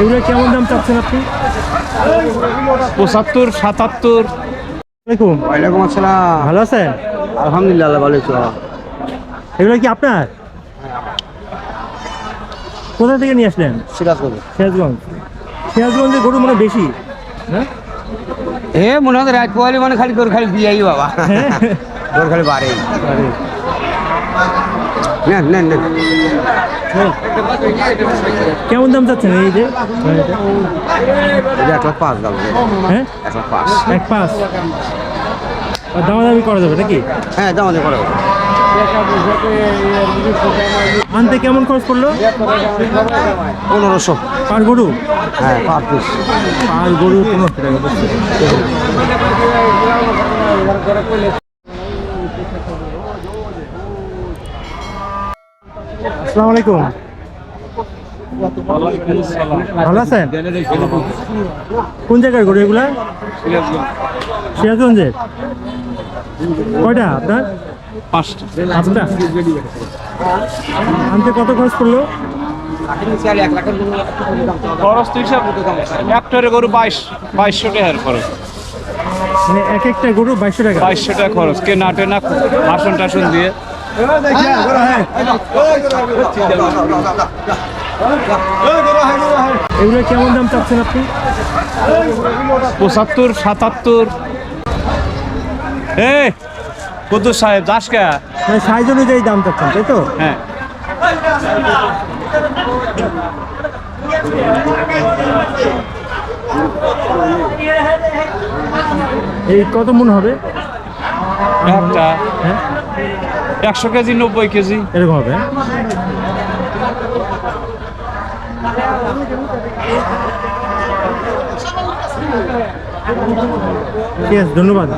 এগুলো কেমন দাম চাচ্ছেন আপনি? পঁচাত্তর সাতাত্তর। আসসালামাইকুম ওয়ালাইকুম আসসালাম। ভালো আছেন? আলহামদুলিল্লাহ ভালো আছি এগুলো কি আপনার? কোথা থেকে নিয়ে আসলেন? সিরাজগঞ্জ। সিরাজগঞ্জ। সিরাজগঞ্জের গরু মনে হয় বেশি। হ্যাঁ? এ মনে হয় রাত পোয়ালি মানে খালি তোর খালি দিয়াই বাবা। হ্যাঁ? তোর খালি বাড়ে নেন নেন নেন কেমন দাম চাচ্ছেন এই যে? এক লাখ পাঁচ দাম। হ্যাঁ? এক লাখ পাঁচ। এক পাঁচ। দামাদামি করা যাবে নাকি? হ্যাঁ দাম আমাদের করে আনতে কেমন খরচ পড়ল? পনেরোশো। পার গরু? হ্যাঁ পার পিস। পার গরু পনেরোশো টাকা। আসসালামু আলাইকুম। ভালো আছেন? কোন জায়গার গরু এগুলা? সিরাজগঞ্জের। কয়টা আপনার? পাঁচটা। পাঁচটা? আনতে কত খরচ পড়ল? খরচ তো হিসাব একটারে গরু বাইশ বাইশশো টাকার খরচ। মানে এক একটা গরু বাইশশো টাকা? বাইশশো টাকা খরচ। কেনা টেনা আসন টাসন দিয়ে। এগুলো কেমন দাম চাচ্ছেন আপনি? পঁচাত্তর সাতাত্তর। এ কুদ্দুস সাহেব দাস কে? মানে সাইজ অনুযায়ী দাম চাচ্ছেন তাই তো? হ্যাঁ। এই কত মন হবে? একটা হ্যাঁ? একশো কেজি নব্বই কেজি। এরকম হবে। ধন্যবাদ।